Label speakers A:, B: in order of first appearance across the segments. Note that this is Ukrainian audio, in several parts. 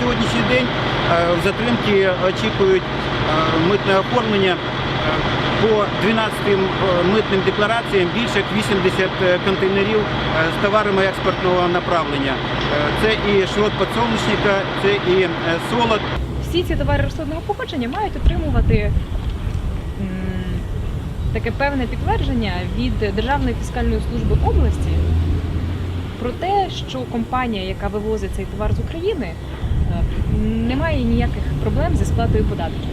A: сьогоднішній день е, в затримки очікують е, митне оформлення. Е, По 12 е, митним деклараціям більше як 80 контейнерів з товарами експортного направлення. Це і шрот подсолнечника, це і солод,
B: всі ці товари рослинного походження мають отримувати таке певне підтвердження від Державної фіскальної служби області про те, що компанія, яка вивозить цей товар з України, е, не має ніяких проблем зі сплатою податків.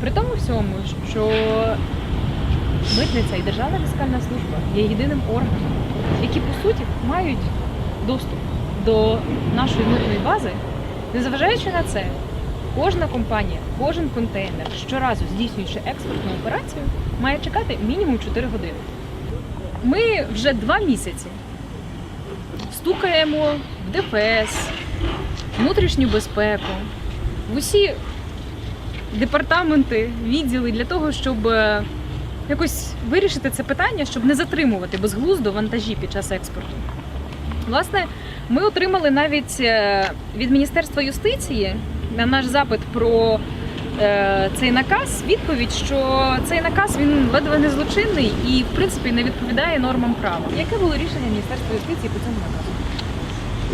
B: При тому всьому, що митниця і Державна фіскальна служба є єдиним органом, які по суті мають доступ до нашої митної бази, незважаючи на це, кожна компанія, кожен контейнер, щоразу здійснюючи експортну операцію, має чекати мінімум 4 години. Ми вже два місяці стукаємо в ДФС, внутрішню безпеку, в усі департаменти, відділи для того, щоб е, якось вирішити це питання, щоб не затримувати безглуздо вантажі під час експорту. Власне, ми отримали навіть е, від Міністерства юстиції на наш запит про е, цей наказ відповідь, що цей наказ він ледве не злочинний і в принципі не відповідає нормам права. Яке було рішення Міністерства юстиції по цьому наказу?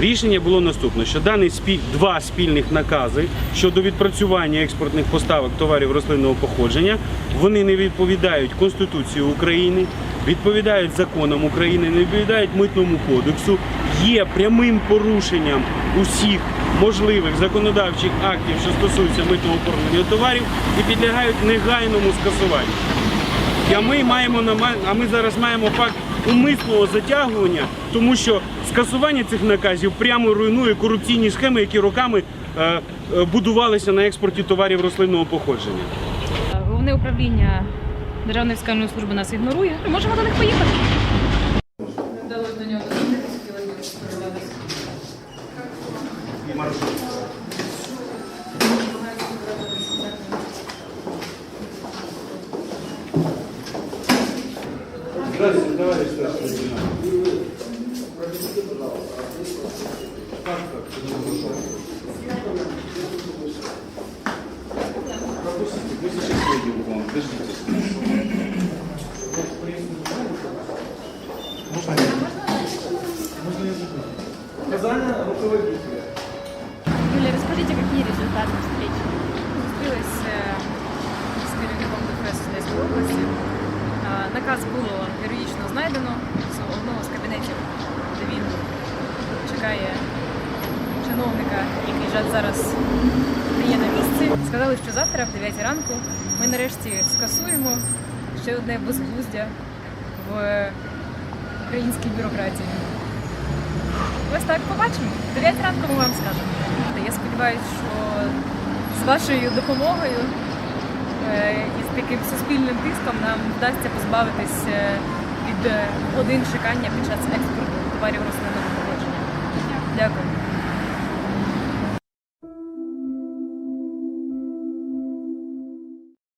C: Рішення було наступне, що дані спіль... два спільних накази щодо відпрацювання експортних поставок товарів рослинного походження, вони не відповідають Конституції України, відповідають законам України, не відповідають митному кодексу, є прямим порушенням усіх можливих законодавчих актів, що стосуються митного оформлення товарів, і підлягають негайному скасуванню. А ми маємо нама- а ми зараз маємо факт умисного затягування, тому що скасування цих наказів прямо руйнує корупційні схеми, які роками е, е, будувалися на експорті товарів рослинного походження.
B: Головне управління Державної фіскальної служби нас ігнорує. Можемо до них поїхати.
D: Вдалося до нього дозвонитися, хотіла б сподіватися.
C: Здравствуйте, товарищ старший лейтенант. Пропустите, мы сейчас выйдем к вам, подождите.
B: Юлия, расскажите, какие результаты встречи? Зустрілась е, з керівником ДФС Одеської області. Е, Наказ було героїчно знайдено з одного з кабінетів, де він чекає чиновника, який вже зараз є на місці. Сказали, що завтра, в 9 ранку, ми нарешті скасуємо ще одне безглуздя в українській бюрократії. Ось так побачимо. В 9 ранку ми вам скажемо. Я сподіваюся, що з вашою допомогою е, і з таким суспільним тиском нам вдасться позбавитись е, від е, годин чекання під час експорту товарів. Дякую.